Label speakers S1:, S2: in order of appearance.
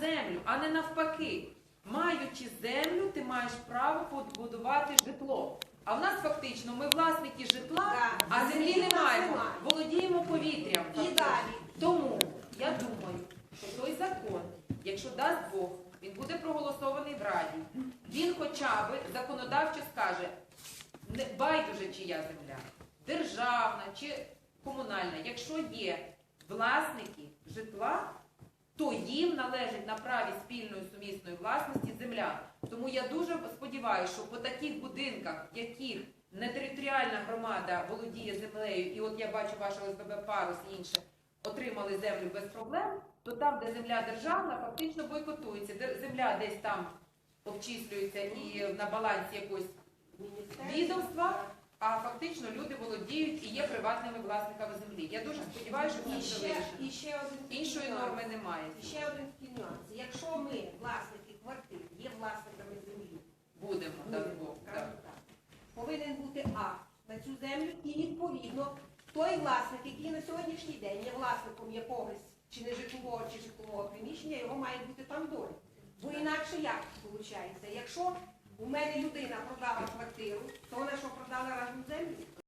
S1: землю, а не навпаки. Маючи землю, ти маєш право побудувати житло. А в нас фактично ми власники житла,
S2: Так.
S1: а землі не маємо. Володіємо повітрям.
S2: І далі.
S1: Тому я думаю, що той закон, якщо дасть Бог, він буде проголосований в Раді. Він хоча б законодавчо скаже, не байдуже чия земля, державна чи комунальна. Якщо є власники житла, то їм належить на праві спільної сумісної власності земля. Тому я дуже сподіваюся, що по таких будинках, в яких не територіальна громада володіє землею, і от я бачу ваше ОСББ Парус і інше, отримали землю без проблем, то там, де земля державна, фактично бойкотується. Земля десь там обчислюється і на балансі якогось відомства, а фактично люди володіють і є приватними власниками землі. Я дуже сподіваюся, що це
S2: І
S1: все вирішено.
S2: і ще один
S1: Іншої норми немає.
S2: І ще один нюанс. Якщо ми, власники квартир, є власниками землі,
S1: Будемо, дай Бог. так.
S2: так, повинен бути акт на цю землю і відповідно той власник, який на сьогоднішній день є власником якогось чи нежитлового, чи житлового приміщення, його має бути там доля. Бо інакше як виходить? Якщо у мене людина продала квартиру, то вона що продала разом землю?